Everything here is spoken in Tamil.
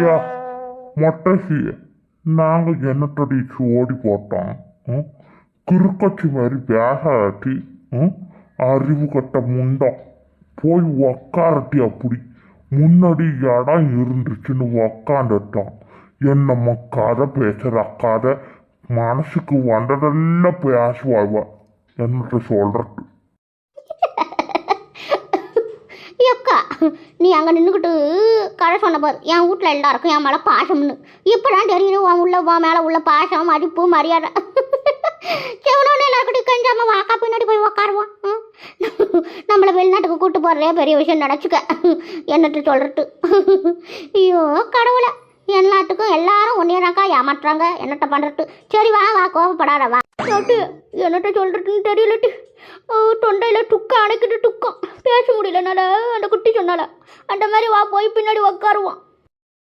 யா மொட்டசி நாங்கள் என்னத்தடி ஓடி போட்டோம்? ம்? கிறுக்கச்சி மாதிரி பேசாட்டி அறிவு கட்ட முண்டம் போய் உக்காரட்டி அப்படி முன்னாடி இடம் இருந்துச்சுன்னு உக்காந்துட்டோம். என்னம்மா கதை பேசுற கதை? மனசுக்கு வந்ததெல்லாம் பேசுவாய்வா என்னத்தை சொல்றது? நீ அங்கே நின்றுக்கிட்டு கதை சொன்ன போது என் வீட்டில் எல்லாருக்கும் என் மேலே பாசம்னு. இப்போதான் தெரியுது உன் உள்ள உன் மேலே உள்ள பாசம் மதிப்பு மரியாதை. செவனோன்னு எல்லாருக்கிட்டையும் கஞ்சாமல் வாக்கா பின்னாடி போய் உக்காருவான் நம்மளை வெளிநாட்டுக்கு கூப்பிட்டு போகிறதே பெரிய விஷயம் நினச்சிக்க. என்னட்டு சொல்கிறது ஐயோ கடவுளை. எல்லாத்துக்கும் எல்லாரும் ஒன்றையதாக்கா ஏமாற்றுறாங்க என்னட்ட பண்ணுறது சரி வா வா கோவப்படாத வா. சொட்டு என்னட்ட சொல்கிறதுன்னு தெரியலட்டு. தொண்டையில் துக்கம் அணைக்கிட்டு துக்கம். பேச முடியலனால அந்த குட்டி அந்த மாதிரி வா போய் பின்னாடி உக்காருவான்